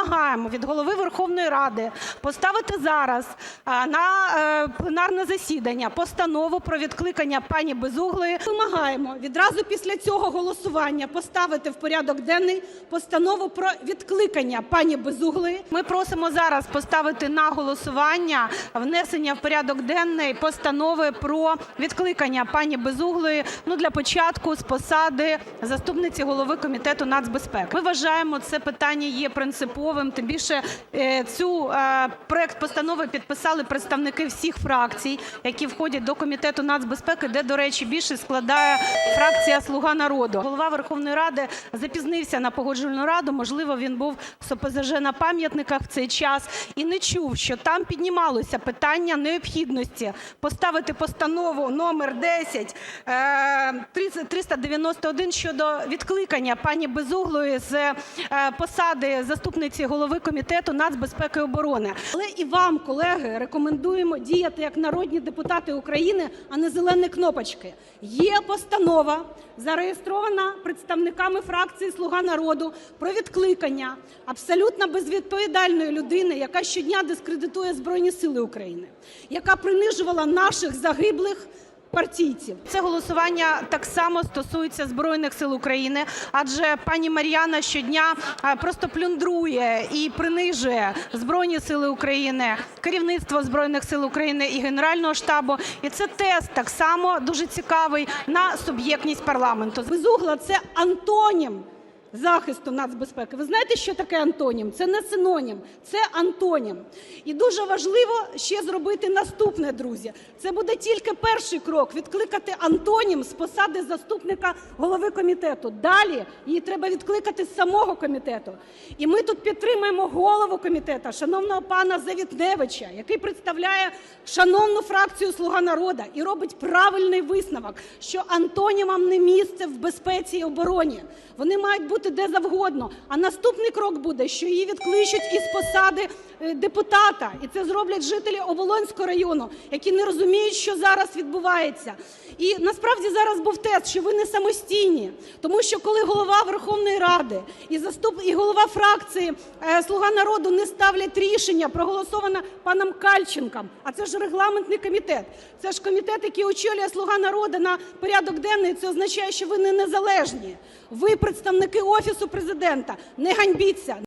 вимагаємо від Голови Верховної Ради поставити зараз на е, пленарне засідання постанову про відкликання пані Безуглої. Вимагаємо відразу після цього голосування поставити в порядок денний постанову про відкликання пані Безуглої. Ми просимо зараз поставити на голосування внесення в порядок денний постанови про відкликання пані Безуглої, ну для початку з посади заступниці голови комітету нацбезпеки. Ми вважаємо, це питання є принциповим. Тим більше е, цю е, проект постанови підписали представники всіх фракцій, які входять до комітету нацбезпеки, де, до речі, більше складає фракція Слуга народу. Голова Верховної Ради запізнився на погоджувальну раду. Можливо, він був з ОПЗЖ на пам'ятниках в цей час і не чув, що там піднімалося питання необхідності поставити постанову номер 10 е, 30 391 щодо відкликання пані Безуглої з е, посади заступниці голови комітету нацбезпеки і оборони. Але і вам, колеги, рекомендуємо діяти як народні депутати України, а не зелені кнопочки. Є постанова, зареєстрована представниками фракції "Слуга народу" про відкликання абсолютно безвідповідальної людини, яка щодня дискредитує Збройні Сили України, яка принижувала наших загиблих партійців. Це голосування так само стосується Збройних Сил України, адже пані Мар'яна щодня просто плюндрує і принижує Збройні Сили України, керівництво Збройних Сил України і Генерального штабу. І це тест так само дуже цікавий на суб'єктність парламенту. Безугла – це антонім захисту нацбезпеки. Ви знаєте, що таке антонім? Це не синонім, це антонім. І дуже важливо ще зробити наступне, друзі. Це буде тільки перший крок – відкликати антонім з посади заступника голови комітету. Далі її треба відкликати з самого комітету. І ми тут підтримуємо голову комітету, шановного пана Завітневича, який представляє шановну фракцію "Слуга народу" і робить правильний висновок, що антонімам не місце в безпеці і обороні. Вони мають бути де завгодно. А наступний крок буде, що її відкличуть із посади е, депутата. І це зроблять жителі Оболонського району, які не розуміють, що зараз відбувається. І насправді зараз був тест, що ви не самостійні. Тому що коли голова Верховної Ради і заступ... і голова фракції е, "Слуга народу" не ставлять рішення, проголосоване паном Кальченком, а це ж регламентний комітет, це ж комітет, який очолює "Слуга народу" на порядок денний, це означає, що ви не незалежні. Ви представники Офісу Президента. Не ганьбіться.